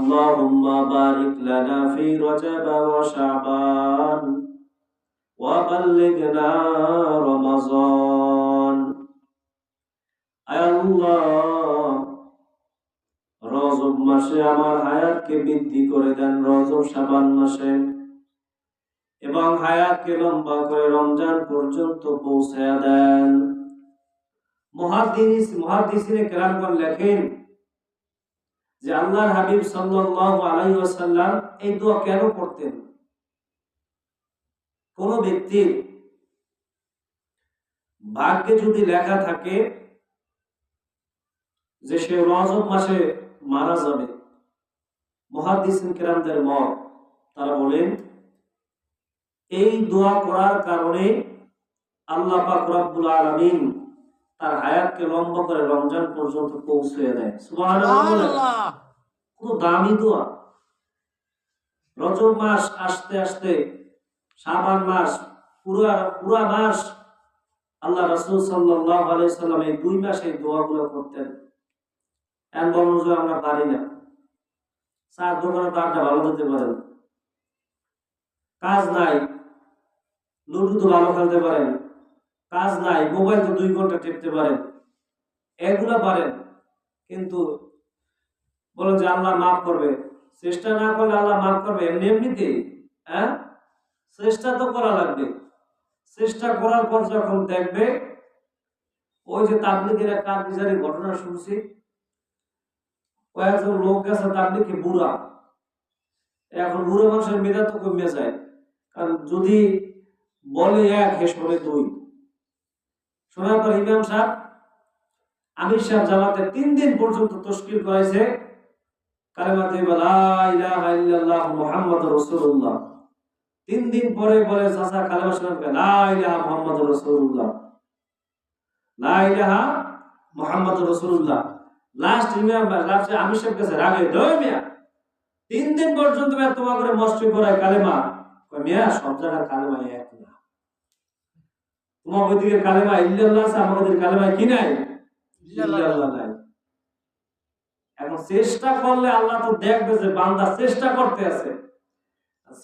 اللهم بارك لنا في رجب وشعبان وبلغنا رمضان আয় আল্লাহ রজব মাসে আমার হায়াতকে বৃদ্ধি করে দেন রজব সাবান মাসে এবং হায়াতকে লম্বা করে রমজান পর্যন্ত পৌঁছায়া দেন মহাদিস মহাদিসিনে কেরামগণ লেখেন যে আল্লাহর হাবিব ওয়াসাল্লাম এই দোয়া কেন করতেন? কোন ব্যক্তির ভাগ্যে যদি লেখা থাকে যে সে রজব মাসে মারা যাবে মহাদিসিন কেরামদের মত, তারা বলেন, এই দোয়া করার কারণে আল্লাহ আলামিন তার হায়াতকে লম্বা করে রমজান পর্যন্ত পৌঁছে দেয়। কত দামি দোয়া। রজব মাস আসতে আসতে শাবান মাস পুরা পুরা মাস আল্লাহ রাসূল সাল্লাল্লাহু আলাইহি সাল্লাম এই দুই মাসে দোয়াগুলো করতেন। বলুন যে আমরা পারি না। চার দোকানে তো আড্ডা ভালো দিতে পারেন। কাজ নাই লুডু তো ভালো খেলতে পারেন। কাজ নাই, মোবাইল তো দুই ঘণ্টা টিপতে পারেন। এগুলা পারেন, কিন্তু বলেন যে আল্লাহ মাফ করবে। চেষ্টা না করলে আল্লাহ মাফ করবে, এমনি এমনিতে হ্যাঁ? চেষ্টা তো করা লাগবে। চেষ্টা করার পর যখন দেখবে, ওই যে তাবলিগের একটা আবিজারি ঘটনা শুনছি, কয়েকজন লোক গেছে তাবলিগে বুড়া। এখন বুড়ো মানুষের মেধা তো কমে যায়, কারণ যদি বলে এক, হেস বলে দুই। শোনার ইমাম সাহেব, আমির সাহেব জামাতে তিন দিন পর্যন্ত তশকিল করাইছে কালেমা তৈবা লা ইলাহা ইল্লাল্লাহ মুহাম্মাদুর রাসূলুল্লাহ। তিন দিন পরে বলে কাছে রাগে তিন দিন পর্যন্ত তোমার করে মস্তি করায় কালেমা। মিয়া, সব জায়গার কালেমা এক। তোমার ওইদিকে কালেমা ইল্লাল্লাহ আছে আমাদের কালেমা কি নাই ইল্লাল্লাহ নাই এখন চেষ্টা করলে আল্লাহ তো দেখবে যে বান্দা চেষ্টা করতে আছে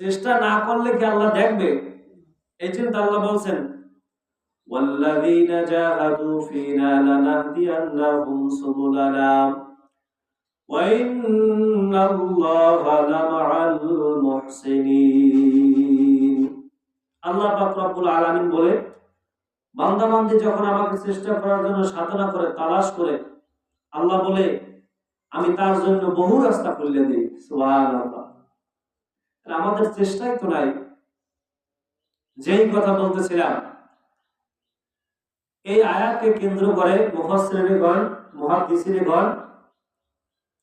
চেষ্টা না করলে কি আল্লাহ দেখবে এই চিন্তা আল্লাহ বলছেন والذين جاهدوا فينا لنهدينهم سبلنا وإن الله لمع المحسنين আল্লাহ পাক রব্বুল আলামিন বলে বান্দা বান্দি যখন আমাকে চেষ্টা করার জন্য সাধনা করে, তালাশ করে, আল্লাহ বলে, আমি তার জন্য বহু রাস্তা খুলে দিই। আমাদের চেষ্টাই তো নাই। যেই কথা বলতেছিলাম, এই আয়াতকে কেন্দ্র করে মুফাসসিরগণ মুহাদ্দিসিনগণ,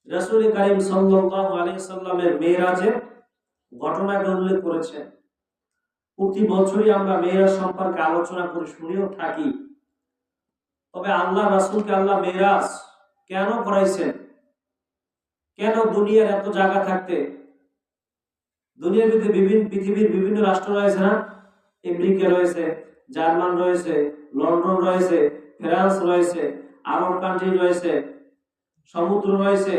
রাসূল কারীম সাল্লাল্লাহু আলাইহি সাল্লামের মেরাজের ঘটনাকে উল্লেখ করেছেন। প্রতি বছরই আমরা মেয়েরাজ সম্পর্কে আলোচনা করে শুনেও থাকি। তবে আল্লাহ রাসূলকে আল্লাহ মেরাজ কেন করাইছেন? কেন দুনিয়ার এত জায়গা থাকতে? দুনিয়ার ভিতরে বিভিন্ন, পৃথিবীর বিভিন্ন রাষ্ট্র রয়েছে না? আমেরিকা রয়েছে, জার্মান রয়েছে, লন্ডন রয়েছে, ফ্রান্স রয়েছে, আরব কান্ট্রি রয়েছে, সমুদ্র রয়েছে।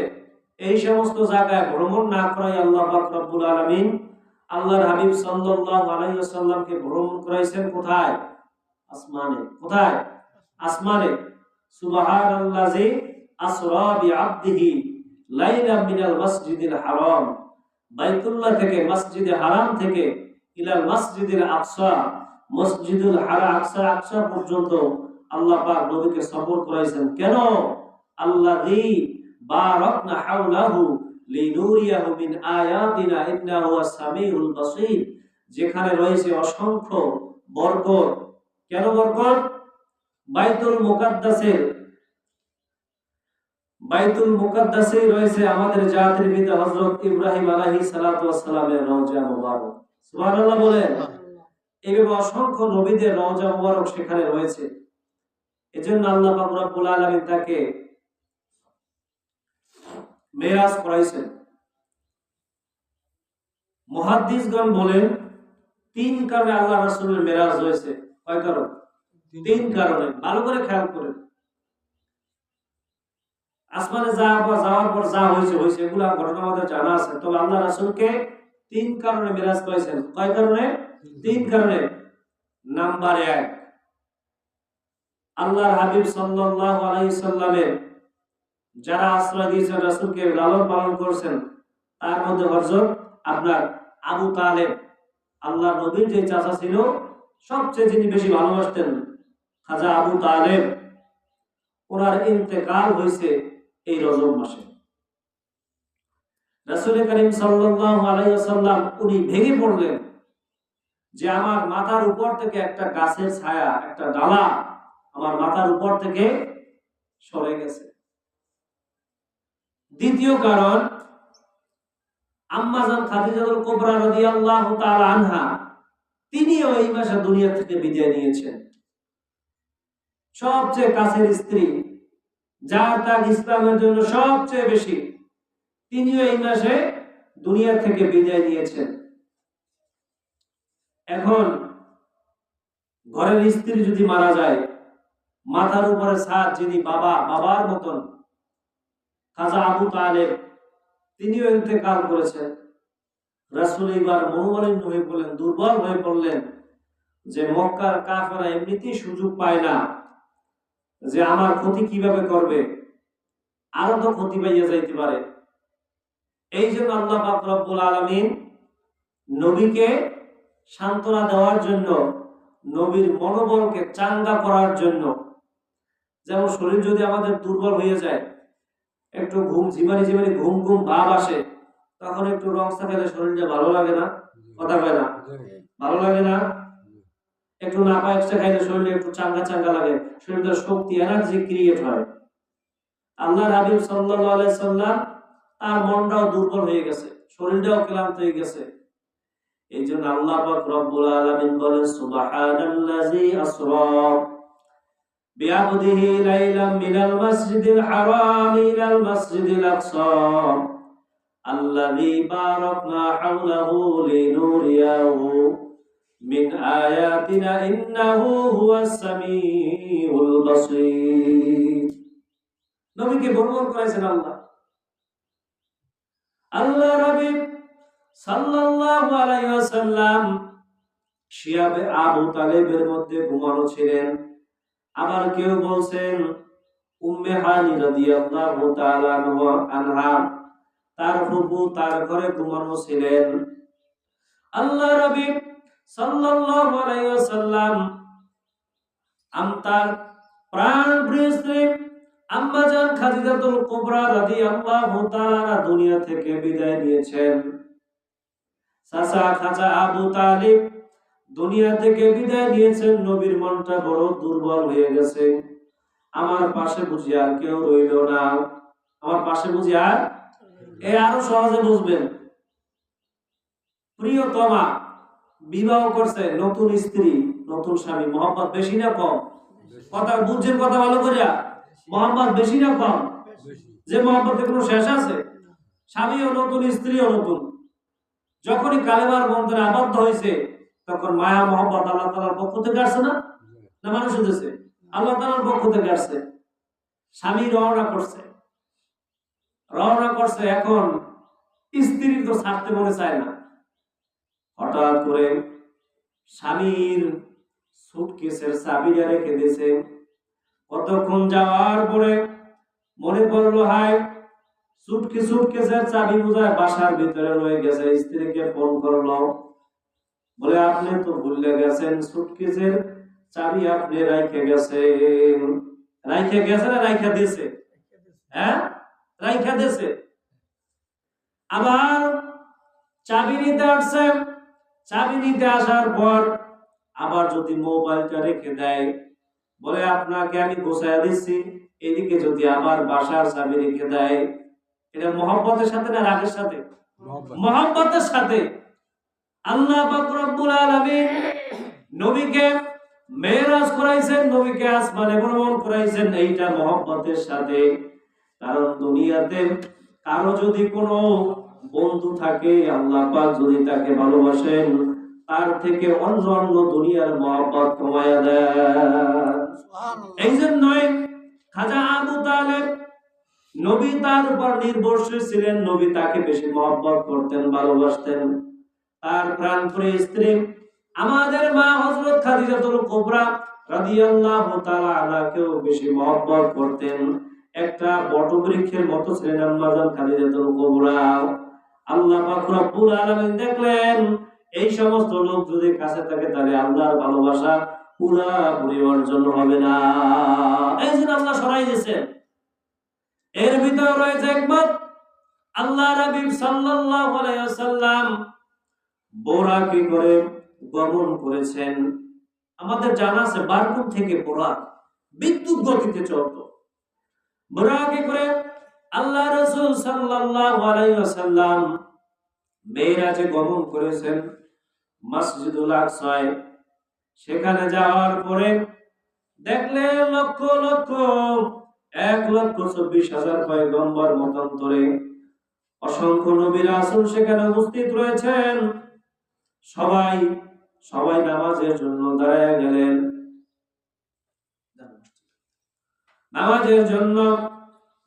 এই সমস্ত জায়গায় ভ্রমণ না করাই আল্লাহ রব্বুল আলামিন আল্লাহর হাবিব সাল্লাল্লাহু আলাইহি ওয়াসাল্লামকে ভ্রমণ করাইছেন কোথায়? আসমানে। কোথায়? আসমানে। সুবহানাল্লাযী আসরা বিআবদিহি লাইলা মিনাল মসজিদিল হারাম। বাইতুল্লাহ থেকে মসজিদে হারাম থেকে ইলাল মসজিদিল আকসা, মসজিদুল হারা আকসা আকসা পর্যন্ত আল্লাহ পাক নবীকে সফর করাইছেন। কেন? আল্লাযী বারাকনা হাওলাহু লিনুরিয়াহু মিন আয়াতিনা ইন্নাহু আস-সামিউল বাসীর। যেখানে রয়েছে অসংখ্য বরকত। কেন বরকত? বাইতুল মুকাদ্দাসের। বাইতুল মুকাদ্দাসে রয়েছে আমাদের জাতির পিতা হযরত ইব্রাহিম আলাইহিস সালাতু ওয়াস সালামের রওজা মুবারক। সুবহানাল্লাহ বলেন এইভাবে অসংখ্য নবীদের রওজা মুবারক সেখানে রয়েছে। এজন্য আল্লাহ পাক রব্বুল আলামিন তাকে মেরাজ করাইছেন। মুহাদ্দিসগণ বলেন তিন কারণে আল্লাহ রাসূলের মেরাজ হয়েছে। কয় কারণ? তিন কারণে। ভালো করে খেয়াল করেন। আসমানে যাওয়ার পর যাওয়ার পর যা হয়েছে হয়েছে এগুলা ঘটনা আমাদের জানা আছে। তবে আল্লাহ রাসূলকে তিন কারণে মিরাজ করেছেন কয় কারণে? তিন কারণে। নাম্বার এক আল্লাহর হাবিব সাল্লাল্লাহু আলাইহি সাল্লামের যারা আশ্রয় দিয়েছেন, রাসূলকে লালন পালন করছেন, তার মধ্যে হযরত আপনার আবু তালেব আল্লাহ নবীর যে চাচা ছিল, সবচেয়ে যিনি বেশি ভালোবাসতেন খাজা আবু তালেব, ওনার ইন্তেকাল হয়েছে এই রজব মাসে। রাসুল করিম সাল্লাম উনি ভেঙে পড়লেন যে আমার মাথার উপর থেকে একটা গাছের ছায়া, একটা ডালা আমার মাথার উপর থেকে সরে গেছে। দ্বিতীয় কারণ, আম্মাজান খাদিজাতুল কুবরা রাদিয়াল্লাহু তাআলা আনহা, তিনিও এই মাসে দুনিয়া থেকে বিদায় নিয়েছেন। সবচেয়ে কাছের স্ত্রী, যার তার ইসলামের জন্য সবচেয়ে বেশি, তিনিও এই মাসে দুনিয়া থেকে বিদায় নিয়েছেন। এখন, ঘরের স্ত্রী যদি মারা যায়, মাথার উপরে ছাদ যিনি বাবা, বাবার মতন খাজা আবু তালেব, তিনিও ইন্তেকাল করেছেন। রাসূল এবার মনোমালিন্য হয়ে পড়লেন দুর্বল হয়ে পড়লেন যে মক্কার কাফেরা এমনিতেই সুযোগ পায় না যে আমার ক্ষতি কীভাবে করবে। আরও তো ক্ষতি পাইয়া যাইতে পারে। এই জন্য আল্লাহ রব্বুল আলামিন নবীকে সান্ত্বনা দেওয়ার জন্য, নবীর মনোবলকে চাঙ্গা করার জন্য, যেমন শরীর যদি আমাদের দুর্বল হয়ে যায় একটু ঘুম ঝিমানি ঝিমানি ঘুম ঘুম, ভাব আসে, তখন একটু রং খেলে শরীরটা ভালো লাগে না, কথা কয় না? ভালো লাগে না? একটু নাপা এক্সট্রা খাইলে শরীরে একটু চাঙ্গা চাঙ্গা লাগে শরীরে শক্তি এনার্জি ক্রিয়েট হয়। আল্লাহ হাবিব সাল্লাল্লাহু আলাইহি সাল্লাম তার মনটাও দুর্বল হয়ে গেছে, শরীরটাও ক্লান্ত হয়ে গেছে। এই জন্য আল্লাহ পাক রব্বুল আলামিন বলেন, সুবহানাল্লাযী আসরা। بعبده ليلا من المسجد الحرام إلى المسجد الأقصى الذي باركنا حوله لنريه من آياتنا إنه هو السميع البصير নবীকে বর্ণন করেছেন আল্লাহ আল্লাহ রবি সাল্লাল্লাহু আলাইহি ওয়াসাল্লাম শিয়াবে আবু তালেবের মধ্যে ঘুমানো ছিলেন আবার কেউ বলছেন, উম্মে হানি রাদিয়াল্লাহু তাআলা আনহা তার ফুফু তার ঘরে ঘুমানো ছিলেন। আল্লাহ রাবী সাল্লাল্লাহু আলাইহি ওয়াসাল্লাম আম তার প্রাণ প্রিয় স্ত্রী আম্মাজান খাদিজাতুল কুবরা রাদিয়াল্লাহু তাআলা দুনিয়া থেকে বিদায় নিয়েছেন। চাচা খাজা আবু তালিব দুনিয়া থেকে বিদায় নিয়েছেন নবীর মনটা বড় দুর্বল হয়ে গেছে। আমার পাশে বুঝি আর কেউ রইল না। আমার পাশে বুঝি আর এ আরও সহজে বুঝবেন। প্রিয়তমা বিবাহ করছে নতুন স্ত্রী, নতুন স্বামী। মোহাম্মদ বেশি না কম? কথা বুঝছেন কথা ভালো করিয়া মোহাম্মদ বেশি না কম? যে মোহাম্মদের কোনো শেষ আছে? স্বামীও নতুন, স্ত্রীও নতুন। যখনই কালেমার বন্ধনে আবদ্ধ হয়েছে তখন মায়া মোহাম্মদ আল্লাহ তালার পক্ষ থেকে আসছে না? না, মানুষ হতেছে আল্লাহ তালার পক্ষ থেকে আসছে। স্বামী রওনা করছে। রওনা করছে এখন স্ত্রী তো ছাড়তে মনে চায় না। হঠাৎ করে স্বামীর সুটকেসের চাবিটা রেখে দিয়েছে। কতক্ষণ যাওয়ার পরে মনে পড়ল, হায় সুটকে সুটকেসের চাবি বোঝায় বাসার ভিতরে রয়ে গেছে। স্ত্রীকে ফোন করল। বলে আপনি তো ভুলে গেছেন সুটকেসের চাবি আপনি রাইখে গেছেন। রাইখে গেছে না রাইখা দিয়েছে? হ্যাঁ? রাইখা দিয়েছে। আবার চাবি নিতে আসছে চাবি নিতে আসার পর আবার যদি মোবাইলটা রেখে দেয় বলে আপনাকে আমি গোছায় দিচ্ছি। এদিকে যদি আবার বাসার চাবি রেখে দেয় এটা মোহাম্মতের সাথে না রাগের সাথে? মোহাম্মতের সাথে। আল্লাহ পাক রব্বুল আলামিন নবীকে মেরাজ করাইছেন নবীকে আসমানে ভ্রমণ করাইছেন। এইটা সাথে। কারণ দুনিয়াতে কারও যদি কোনো বন্ধু থাকে আল্লাহ পাক যদি তাকে ভালোবাসেন তার থেকে অন্য অন্য দুনিয়ার মহব্বত কমায়া দেয় এই জন্যই খাজা আবু তালেব নবী তার উপর নির্ভরশীল ছিলেন নবী তাকে বেশি মহব্বত করতেন ভালোবাসতেন। তার প্রাণপ্রিয় স্ত্রী, আমাদের মা হযরত খাদিজাতুল কুবরা রাদিয়াল্লাহু তাআলা বেশি মহব্বত করতেন। একটা বটবৃক্ষের মতো ছিলেন আম্মাজান খাদিজাতুল কুবরা। আল্লাহ পাক রব্বুল আলামিন দেখলেন, এই সমস্ত লোক যদি কাছে থাকে তাহলে আল্লাহর ভালোবাসা পুরাপুরি অর্জন হবে না। এই জন্য আল্লাহ সরাই দিয়েছেন। এর ভিতর রয়েছে একমত আল্লাহ রাবিব সাল্লাল্লাহু আলাইহি ওয়াসাল্লাম। বোরা কি করে গমন করেছেন? আমাদের জানা আছে বারকুম থেকে বোরা বিদ্যুৎ গতিতে চলত। বোরা কি করে? আল্লাহ রসুল ওয়াসাল্লাম মেরাজে গমন করেছেন মসজিদুল আকসায়। সেখানে যাওয়ার পরে দেখলে লক্ষ লক্ষ, এক লক্ষ চব্বিশ হাজার পয়গম্বর মতান্তরে অসংখ্য নবীর আসুন সেখানে উপস্থিত রয়েছেন। সবাই সবাই নামাজের জন্য দাঁড়ায় গেলেন। নামাজের জন্য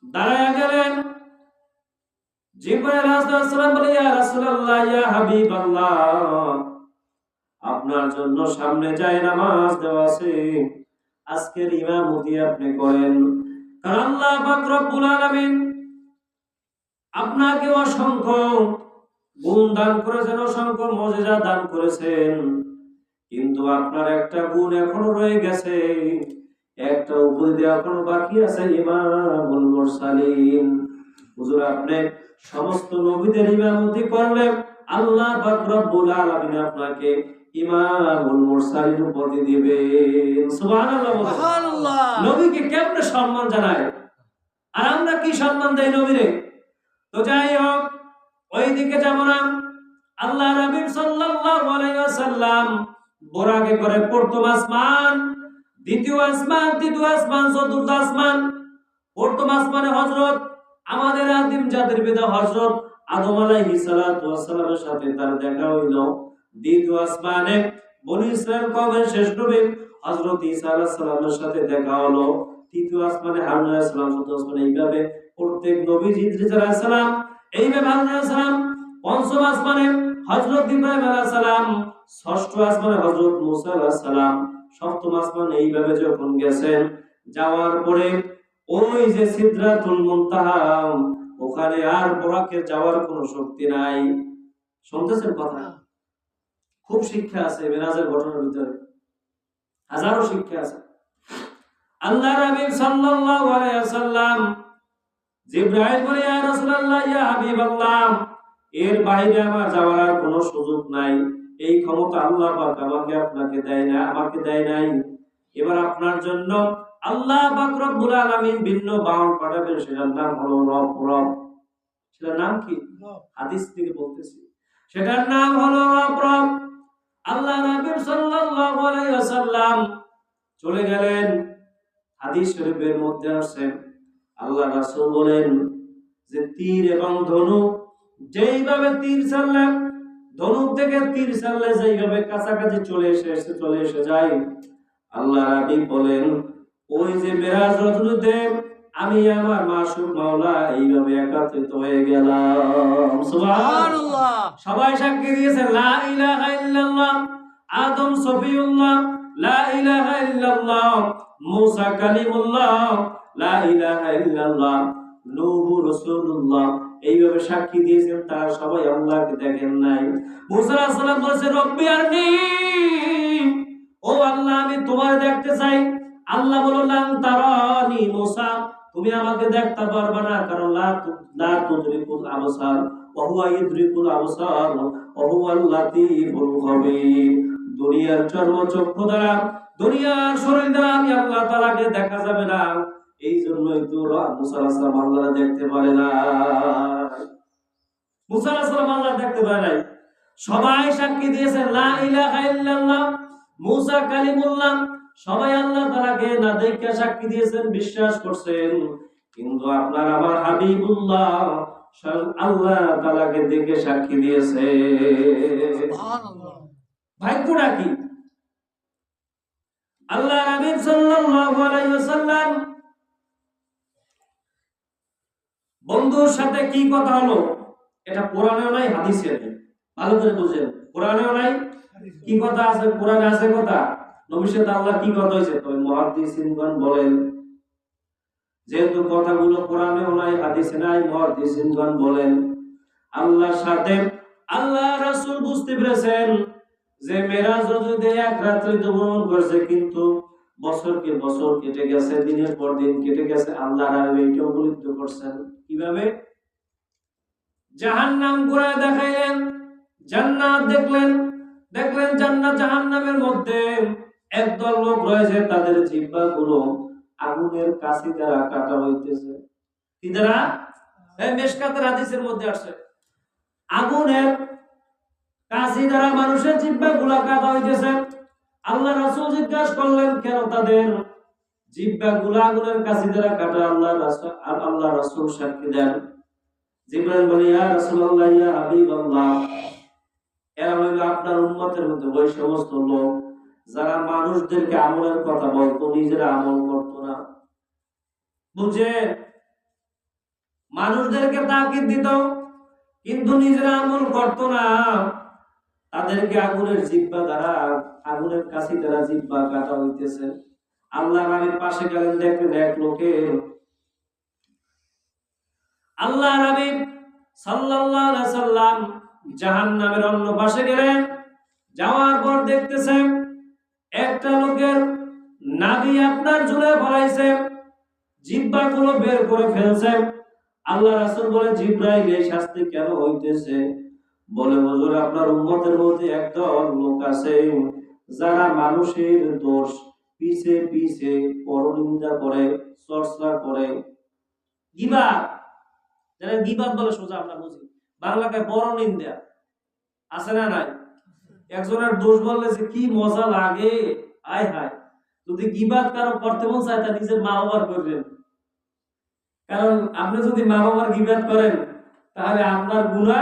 দাঁড়ায় গেলেন। আপনার জন্য সামনে যায় নামাজ দেওয়া আজকের ইমামতি আপনি করেন। কারণ আল্লাহ আপনাকে অসংখ্য গুণ দান করেছেন অসংখ্য মজেজা দান করেছেন। কিন্তু আপনার একটা গুণ এখনও রয়ে গেছে। একটা উপদি এখনও বাকি আছে ইমামুল মুরসালিন। হুজুর আপনি সমস্ত নবীদের ইমামতি করলে আল্লাহ পাক রব্বুল আলামিন আপনাকে ইমামুল মুরসালিন উপাধি দিবেন। সুবহানাল্লাহ সুবহানাল্লাহ। নবীকে কেমনে সম্মান জানায়? আর আমরা কি সম্মান দেই নবীরে? তো যাই হোক ওইদিকে যাব না। আল্লাহ রাবিব সাল্লাল্লাহু আলাইহি ওয়াসাল্লাম বোরাকে করে প্রথম আসমান, দ্বিতীয় আসমান, তৃতীয় আসমান, চতুর্থ আসমান। প্রথম আসমানে হযরত আমাদের আদিম জাতির পিতা হযরত আদম আলাইহিস সালাতু ওয়াসালামের সাথে তার দেখা হইল। দ্বিতীয় আসমানে বনি ইসরায়েল কওমের শেষ নবী হযরত ঈসা আলাইহিস সালামের সাথে দেখা হলো। তৃতীয় আসমানে হারুন আলাইহিস সালাম, চতুর্থ আসমানে এইভাবে প্রত্যেক নবী ইদ্রিস আলাইহিস সালাম এইভাবে আসমানে হযরত ইব্রাহিম আলাইহিস ষষ্ঠ আসমানে হযরত মুসা আলাইহিস সপ্তম আসমানে এইভাবে যখন গেছেন, যাওয়ার পরে ওই যে সিদরাতুল মুনতাহা, ওখানে আর বোরাকে যাওয়ার কোনো শক্তি নাই। শুনতেছেন কথা? খুব শিক্ষা আছে মেরাজের ঘটনার ভিতরে। হাজারো শিক্ষা আছে। আল্লাহ রাবিব সাল্লাল্লাহু আলাইহি ওয়াসাল্লাম জিব্রাইল বলে ইয়া রাসূলুল্লাহ ইয়া হাবিবাল্লাহ এর বাইরে আমার যাওয়ার আর কোনো সুযোগ নাই। এই ক্ষমতা আল্লাহ পাক আমাকে আপনাকে দেয় না আমাকে দেয় নাই। এবার আপনার জন্য আল্লাহ পাক রব্বুল আলামিন ভিন্ন পাঠাবেন সেটার নাম হলো রব রব। সেটার নাম কি? হাদিস থেকে বলতেছি। সেটার নাম হলো রব রব। আল্লাহ নবী সাল্লাল্লাহু আলাইহি ওয়াসাল্লাম চলে গেলেন হাদিস শরীফের মধ্যে আছে আল্লাহ রাসূল বলেন যে তীর এবং ধনুক যেইভাবে তীর চাললে ধনুক থেকে তীর চাললে যেইভাবে কাছাকাছি চলে এসে এসে চলে এসে যায়, আল্লাহ রাবি বলেন, ওই যে মেরাজ রজনীতে আমি আমার মাসুক মাওলা এইভাবে একাত্রিত হয়ে গেলাম। সবাই সাক্ষী দিয়েছে, লা ইলাহা ইল্লাল্লাহ, আদম সফিউল্লাহ, লা ইলাহা ইল্লাল্লাহ, মুসা কালিমুল্লাহ এইভাবে সাক্ষী দিয়েছেন তারা সবাই আল্লাহকে দেখেন নাই। বলেছে, রব্বি ও আল্লাহ, আমি তোমার দেখতে চাই। আল্লাহ তুমি আমাকে দেখতে না, কারণ দুনিয়ার চর্মচক্ষু দ্বারা, দুনিয়ার শরীর দ্বারা আমি আল্লাহ তাআলাকে দেখা যাবে না। এই জন্যই তো রা- মুসা আলাইহিস সালাম আল্লাহ দেখতে পারে না। মুসা আলাইহিস সালাম আল্লাহ দেখতে পারে নাই। সবাই সাক্ষী দিয়েছে লা ইলাহা ইল্লাল্লাহ মুসা কালিমুল্লাহ। সবাই আল্লাহ তাআলাকে না দেখে সাক্ষী দিয়েছেন বিশ্বাস করছেন। কিন্তু আপনার আমার হাবিবুল্লাহ আল্লাহ তাআলাকে দেখে সাক্ষী দিয়েছে। ভাগ্যটা কি? আল্লাহ হাবিব সাল্লাল্লাহু আলাইহি ওয়াসাল্লাম বন্ধুর সাথে কি কথা হলো? এটা কোরআনেও নাই হাদিসে নেই। ভালো করে বুঝেন, কোরআনেও নাই? কি কথা আছে? কোরআনে আছে কথা? আল্লাহ কি কথা হয়েছে তবে বলেন, যেহেতু কথাগুলো নাই, হাদিসে নাই বলেন, আল্লাহর সাথে আল্লাহ রাসূল বুঝতে পেরেছেন যে মেরাজ যদি এক ভ্রমণ করেছে, কিন্তু বছরকে বছর কেটে গেছে, দিনের পর দিন কেটে গেছে, আল্লাহ এটা উপলব্ধ করছেন। কীভাবে? জাহান্নাম ঘুরায় দেখাইলেন, জান্নাত দেখলেন দেখলেন জান্নাত জাহান্নামের মধ্যে একদল লোক রয়েছে, তাদের জিহ্বা গুলো আগুনের কাছে দ্বারা কাটা হইতেছে। কি দ্বারা? মেশকাতের হাদিসের মধ্যে আসছে। আগুনের কাশি দ্বারা মানুষের জিব্বা গুলা কাটা হইতেছে। আল্লাহ রাসূল জিজ্ঞাসা করলেন, কেন তাদের জিব্বা গুলা কাশি দ্বারা কাটা, আল্লাহ রাসূল আর আল্লাহ রাসূল সাক্ষী দেন? জিব্রাইল বলে, ইয়া রাসূলুল্লাহ, ইয়া হাবিবাল্লাহ। এরা হইল আপনার উম্মতের মধ্যে ওই সমস্ত লোক যারা মানুষদেরকে আমলের কথা বলতো, নিজেরা আমল করতো না। বুঝে? মানুষদেরকে তাকিদ দিত, কিন্তু নিজেরা আমল করতো না। তাদেরকে আগুনের জিব্বা দ্বারা আগুনের কাছে দ্বারা জিব্বা কাটা হইতেছে। আল্লাহ রামের পাশে গেলেন, দেখলেন এক লোকে আল্লাহ জাহান্নামের অন্য পাশে গেলেন যাওয়ার পর দেখতেছেন একটা লোকের নাভি আপনার ঝুলে ফলাইছে জিব্বা গুলো বের করে ফেলছে। আল্লাহ রাসূল বলে জিব্রাইল, এই শাস্তি কেন হইতেছে? বলে, হুজুর, আপনার উম্মতের মধ্যে একদল লোক আছে যারা মানুষের দোষ পিছে পিছে পরনিন্দা করে, চর্চা করে। গিবাত যারা গিবাত বলে সোজা আমরা বুঝি। বাংলাকে বড় নিন্দা আছে না নাই? একজনের দোষ বললে যে কি মজা লাগে, আয় হায়। যদি গিবাত কারও করতে মন চায়, তা নিজের মা বাবার করবেন। কারণ আপনি যদি মা বাবার গিবাদ করেন, তাহলে আপনার গুণা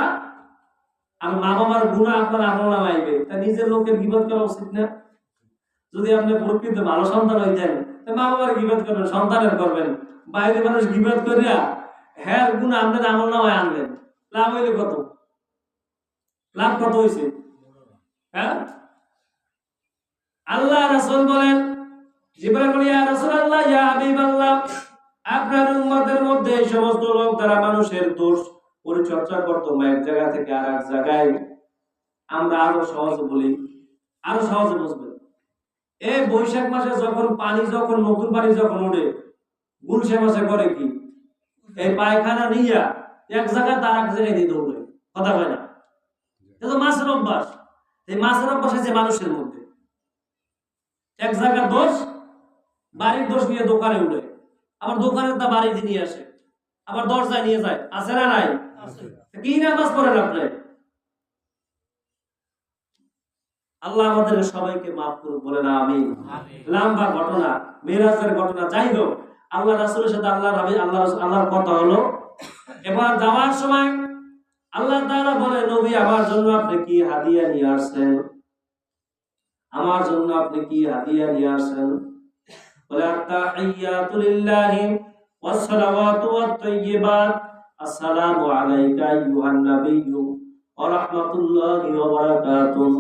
আর মা বাবার গুণা আপনার আমল নামাইবে তা নিজের লোকের গিবাত করা উচিত না। যদি আপনি প্রকৃত ভালো সন্তান হইতেন, তা মা বাবার গিবাত করবেন, সন্তানের করবেন। বাইরে মানুষ গিবাত করিয়া হ্যাঁ গুণা আপনার আমল নামায় আনলেন লাভ হইলে কত? লাভ কত হয়েছে হ্যাঁ? আল্লাহ রাসূল বলেন, জিবরাইল বলে, ইয়া রাসূলুল্লাহ, ইয়া হাবিবাল্লাহ, আপনার উম্মতের মধ্যে সমস্ত লোক যারা মানুষের দোষ পরিচর্যা করতো এক জায়গা থেকে আর এক জায়গায় আমরা আরও সহজে বলি আরও সহজে বুঝবেন। এই বৈশাখ মাসে যখন পানি যখন নতুন পানি যখন ওঠে গুলশে মাসে করে কি? এই পায়খানা নিয়া এক জায়গায় তার এক জায়গায় দিয়ে দৌড়ে কথা হয় না? এটা মাছের অভ্যাস। এই মাছের অভ্যাস আছে মানুষের মধ্যে। এক জায়গার দোষ বাড়ির দোষ নিয়ে দোকানে উঠে। আবার দোকানের তা বাড়িতে নিয়ে আসে। আবার দরজায় নিয়ে যায়। আছে না নাই? কি নামাজ পড়েন আপনি? আল্লাহ আমাদের সবাইকে মাফ করুন বলে না আমি লম্বা ঘটনা মেরাজের ঘটনা যাই হোক আল্লাহ রাসূলের সাথে আল্লাহ আল্লাহ আল্লাহর কথা হলো এবার যাওয়ার সময় আল্লাহ তাআলা বলে নবী আমার জন্য আপনি কি হাদিয়া নিয়ে আসছেন? আমার জন্য আপনি কি হাদিয়া নিয়ে আসছেন? বলে আত্তাহিয়াতু লিল্লাহি ওয়াস সালাওয়াতু ওয়াত তাইয়্যিবাত। আসসালামু আলাইকা আইয়ুহান নাবিয়্যু ওয়া রাহমাতুল্লাহি ওয়া বারাকাতুহু।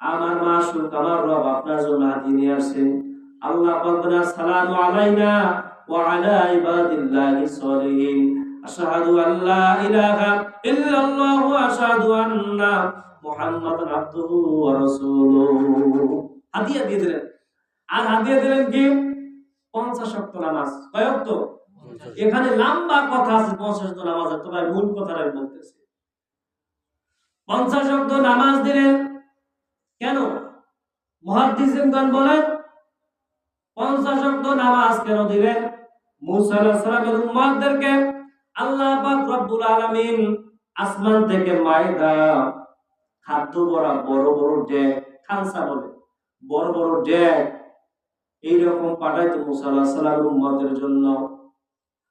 আমার মাসুক আমার রব আপনার জন্য হাদিয়া নিয়ে আসছেন। আল্লাহ বলবেন আসসালামু আলাইনা ওয়া আলা ইবাদিল্লাহিস সলিহিন। আশহাদু আন লা ইলাহা ইল্লাল্লাহ ওয়া আশহাদু আন্না মুহাম্মাদান আবদুহু ওয়া রাসূলুহু। হাদিয়া দিয়ে দিলেন। আর হাদিয়া দিলেন কি? 50 ওয়াক্ত নামাজ। কয় এখানে লম্বা কথা আছে 50 ওয়াক্ত নামাজের তবে মূল কথাটা আমি বলতেছি। 50 ওয়াক্ত নামাজ দিলেন কেন? মুহাদ্দিসিনগণ বলেন 50 ওয়াক্ত নামাজ কেন দিলেন এইরকম পাঠাইতো মুসা আলাইহিস সালামের উম্মতের জন্য।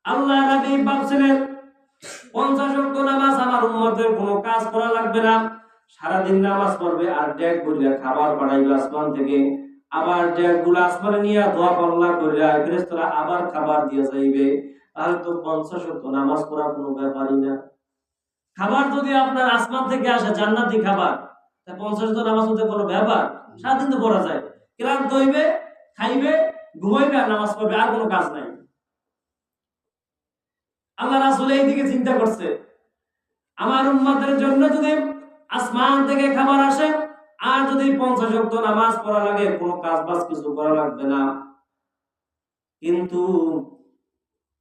আল্লাহ নবী ভাবছিলেন, পঞ্চাশ ওয়াক্ত নামাজ আমার উম্মতের কোনো কাজ করা লাগবে না। সারাদিন নামাজ পড়বে আর ডেক বলিয়া খাবার পাঠাইবে আসমান থেকে। আবার ডেকগুলো আসমানে নিয়ে দোয়া পাল্লা করিয়া ফেরেশতারা আবার খাবার দিয়ে যাইবে। তাহলে তো পঞ্চাশ ওয়াক্ত নামাজ পড়া কোনো ব্যাপারই না। খাবার যদি আপনার আসমান থেকে আসে জান্নাতি খাবার, তা পঞ্চাশ তো নামাজ পড়তে কোনো ব্যাপার? সারাদিন তো পড়া যায়। ক্লান্ত হইবে, খাইবে, ঘুমাইবে আর নামাজ পড়বে, আর কোনো কাজ নাই। আল্লাহ রাসূল এই দিকে চিন্তা করছে। আমার উম্মতের জন্য যদি আসমান থেকে খাবার আসে আর যদি পঞ্চাশ ওয়াক্ত নামাজ পড়া লাগে কোনো কাজ বাজ কিছু করা লাগবে না। কিন্তু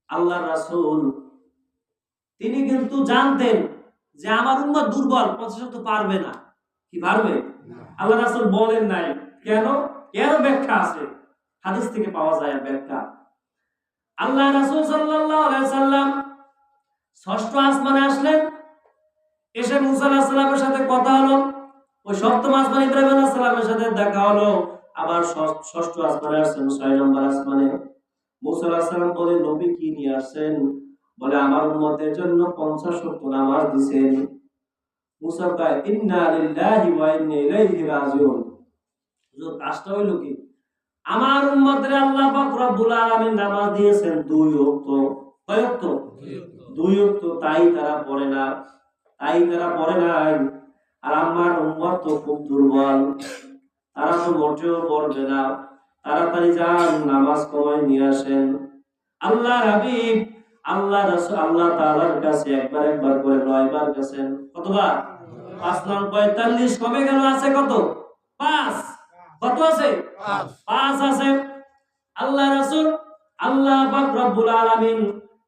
আল্লাহ রাসূল তিনি কিন্তু জানতেন যে আমার উম্মত দুর্বল পঞ্চাশ ওয়াক্ত পারবে না। কি পারবে? আল্লাহ রাসূল বলেন নাই। কেন? এর ব্যাখ্যা আছে? হাদিস থেকে পাওয়া যায় ব্যাখ্যা। আল্লাহ রাসূল সাল্লাম ষষ্ঠ আসমানে আসলেন। এসে মুসা আলাইহিস সাথে কথা হলো। ওই সপ্তম আসমান ইব্রাহিম আলাইহিস সালামের সাথে দেখা হলো। আবার ষষ্ঠ- আসমানে আসছেন, ছয় নম্বর আসমানে। মুসা বলে, নবী কি নিয়ে আসছেন? বলে, আমার উম্মতের জন্য পঞ্চাশ ওয়াক্ত নামাজ দিছেন। মুসা কয়, ইন্না লিল্লাহি ওয়া ইন্না ইলাইহি রাজিউন। কাজটা হইল কি? আমার উম্মতের আল্লাহ পাক রব্বুল আলামিন নামাজ দিয়েছেন দুই ওয়াক্ত। কয় ওয়াক্ত? দুই ওয়াক্ত। তাই তারা পড়ে না। তাই তারা পড়ে নাই। আর আমার উম্মত তো খুব দুর্বল। তারা তো মোটেও পড়বে না। তাড়াতাড়ি যান নামাজ কমায় নিয়ে আসেন। আল্লাহ হাবিব আল্লাহ রাসূল আল্লাহ তাআলার কাছে একবার একবার করে নয়বার গেছেন। কতবার? পাঁচ নং পঁয়তাল্লিশ কমে গেল আছে কত? পাঁচ। কত আছে? পাঁচ। আছে। আল্লাহ রাসূল আল্লাহ পাক রব্বুল আলামিন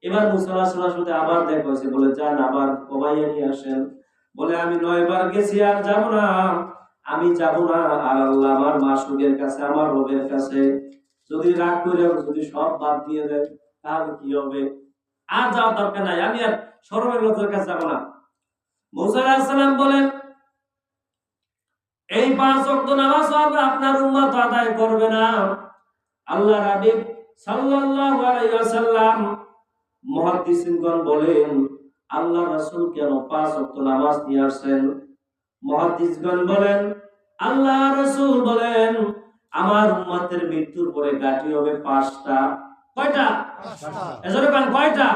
এবার মুসা আলাইহিস সালামের সাথে আবার দেখা হয়েছে। বলে যান আবার কমাইয়া নিয়ে আসেন। বলে আমি নয়বার গেছি আর যাব না। আমি যাব না। আর আল্লাহ আমার মাসুকের কাছে আমার রবের কাছে। যদি রাগ করে যদি সব বাদ দিয়ে দেয় তাহলে কি হবে? আর যাওয়ার দরকার নাই। আমি আর সরমের লোকের কাছে যাব না। মুসা আলাইহিস সালাম বলেন পাঁচ ওয়াক্ত নামাজ আপনার উম্মত আদায় করবে না। আল্লাহ রাবিব সাল্লাল্লাহু আলাইহি ওয়াসাল্লাম বলেন আল্লাহ রাসূল কেন পাঁচ ওয়াক্ত নামাজ নিয়ে আসেন মুহাদ্দিসগণ বলেন আল্লাহ রাসূল বলেন আমার উম্মতের মৃত্যুর পরে গাঠি হবে পাঁচটা। কয়টা? কয়টা?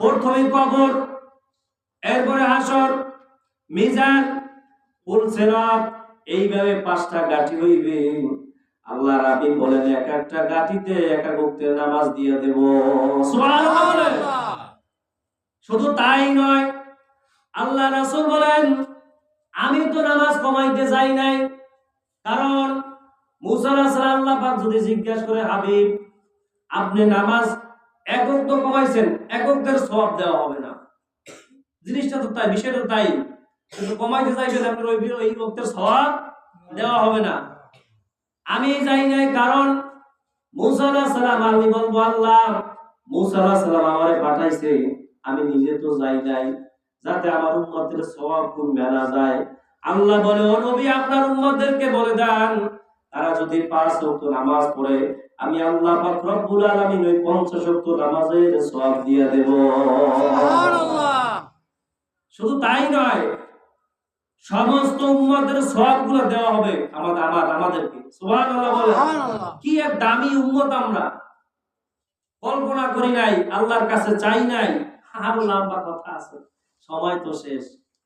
প্রথমে কবর এরপরে হাসর মিজান ফুল সেরাত এইভাবে পাঁচটা গাঠি হইবে। আল্লাহ রাবি বলেন, এক একটা গাঠিতে এক উক্তের নামাজ দিয়ে দেব। শুধু তাই নয়, আল্লাহ রাসূল বলেন, আমি তো নামাজ কমাইতে যাই নাই। কারণ মুসা আল্লাহ পাক যদি জিজ্ঞাসা করে, হাবিব, আপনি নামাজ একক তো কমাইছেন এককদের সওয়াব দেওয়া হবে না। জিনিসটা তো তাই, বিষয়টা তাই। কিন্তু কমাইতে আপনার ওই ওই সওয়াব দেওয়া হবে না। আমি যাই নাই কারণ মুসা আলাইহিস সালাম আমি বলব আল্লাহ মুসা আলাইহিস সালাম আমারে পাঠাইছে আমি নিজে তো যাই নাই যাতে আমার উম্মতের সওয়াব খুব মেলা যায়। আল্লাহ বলে ও নবী আপনার উম্মতদেরকে বলে দেন তারা যদি পাঁচ ওয়াক্ত নামাজ পড়ে আমি আল্লাহ পাক রব্বুল আলামিন ওই 50 ওয়াক্ত নামাজের সওয়াব দিয়ে দেব। শুধু তাই নয় সমস্ত উম্মতের সওয়াবগুলো দেওয়া হবে আমাদের আমার আমাদেরকে। কি এক দামি উম্মত আমরা? কল্পনা করি নাই আল্লাহর কাছে চাই নাই। আরও লম্বা কথা আছে। সময় তো শেষ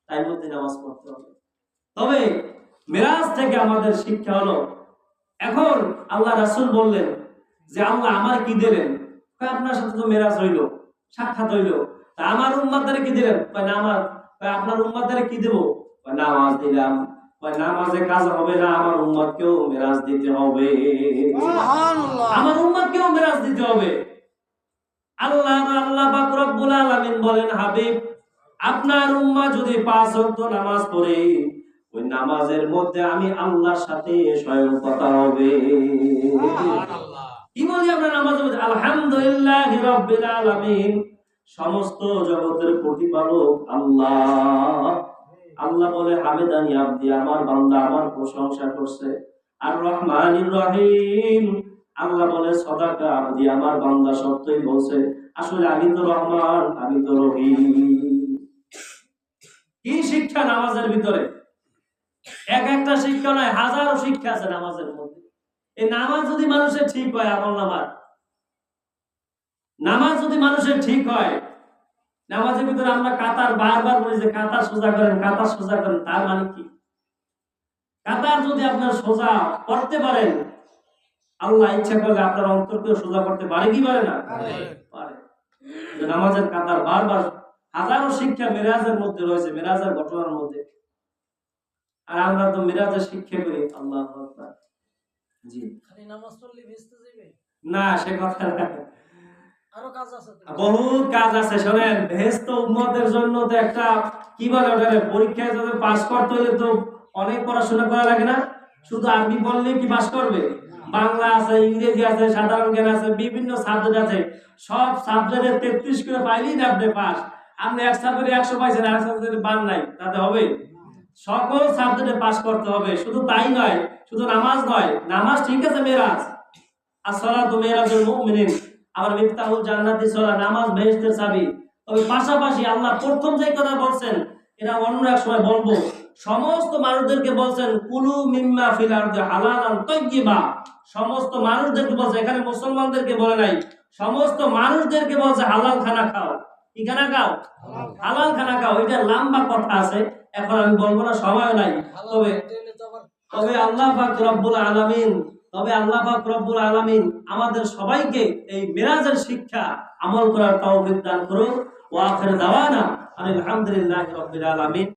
তাই মধ্যে নামাজ পড়তে হবে। তবে মেরাজ থেকে আমাদের শিক্ষা হলো এখন আল্লাহ রাসূল বললেন যে আল্লাহ আমার কি দিলেন? আপনার সাথে তো মেরাজ হইল সাক্ষাৎ হইল। তা আমার উম্মাদের কি দিলেন? কয় আপনার উম্মাদের কি দেব? নামাজ দিলাম। নামাজে কাজ হবে না আমার উম্মাদকেও মেরাজ দিতে হবে। আমার উম্মাদকেও মেরাজ দিতে হবে। আল্লাহ আল্লাহ পাক রব্বুল আলামিন বলেন হাবিব আপনার উম্মাহ যদি পাঁচ ওয়াক্ত নামাজ পড়ে ওই নামাজের মধ্যে আমি আল্লাহর সাথে স্বয়ং কথা হবে। কি বলি আমরা নামাজের মধ্যে? আলহামদুলিল্লাহ রাব্বিল আলামিন সমস্ত জগতের প্রতিপালক আল্লাহ। আল্লাহ বলে হামেদানি আব্দি, আমার বান্দা আমার প্রশংসা করছে। আর রহমানির রহিম। আল্লাহ বলে, সদাকা আব্দি, আমার বান্দা সত্যই বলছে, আসলে আমি তো রহমান, আমি তো রহিম। কি শিক্ষা নামাজের ভিতরে? এক একটা শিক্ষা নয়, হাজারো শিক্ষা আছে নামাজের মধ্যে। এই নামাজ যদি মানুষের ঠিক হয় আমল নামাজ নামাজ যদি মানুষের ঠিক হয় নামাজের ভিতরে আমরা কাতার বারবার বলি যে কাতার সোজা করেন কাতার সোজা করেন তার মানে কি? কাতার যদি আপনার সোজা করতে পারেন আল্লাহ ইচ্ছা করলে আপনার অন্তরকে সোজা করতে পারে কি পারে না? পারে। নামাজের কাতার বারবার হাজারো শিক্ষা মেরাজের মধ্যে রয়েছে মেরাজের ঘটনার মধ্যে। আর আমরা তো মেরাজের শিক্ষা করি আল্লাহ জি। খালি নামাজ পড়লে ভেস্তে যাবে না সে কথা আরও কাজ আছে তো। শোনেন বেহেস্ত জন্য তো একটা, কি বলে পরীক্ষায় যদি পাস করতে হলে তো অনেক পড়াশোনা করা লাগে না? শুধু আরবি কি পাস করবে? বাংলা আছে, ইংরেজি আছে, সাধারণ জ্ঞান আছে, বিভিন্ন সাবজেক্ট আছে। সব তেত্রিশ করে পাইলেই আপনি পাস। আপনি এক সাবজেক্টে একশো পাইছেন আর সাবজেক্টে বান নাই, তাতে হবে? সকল সাবজেক্টে পাস করতে হবে, শুধু তাই নয়, শুধু নামাজ নয়, নামাজ ঠিক আছে মেরাজ আসসালাতু মিরাজুল মুমিনিন। আবার মিফতাহুল জান্নাতি সালাহ নামাজ বেহেশতের চাবি। তবে পাশাপাশি আল্লাহ প্রথম যে কথা বলছেন, এটা অন্য এক সময় বলব, সমস্ত মানুষদেরকে বলছেন, কুলু মিম্মা ফিল আরদি হালালান তাইয়্যিবা। সমস্ত মানুষদেরকে বলছে, এখানে মুসলমানদেরকে বলে নাই, সমস্ত মানুষদেরকে বলছে, হালাল খানা খাও। কি খানা খাও? হালাল খানা খাও। এটা লম্বা কথা আছে, এখন আমি বলব না সময় নাই। তবে তবে আল্লাহ পাক রব্বুল আলামিন তবে আল্লাহ রব্বুল আলামিন আমাদের সবাইকে এই মেরাজের শিক্ষা আমল করার তৌফিক দান করুন। ওয়া আখির দাওয়ানা আলহামদুলিল্লাহি রাব্বিল আলামিন।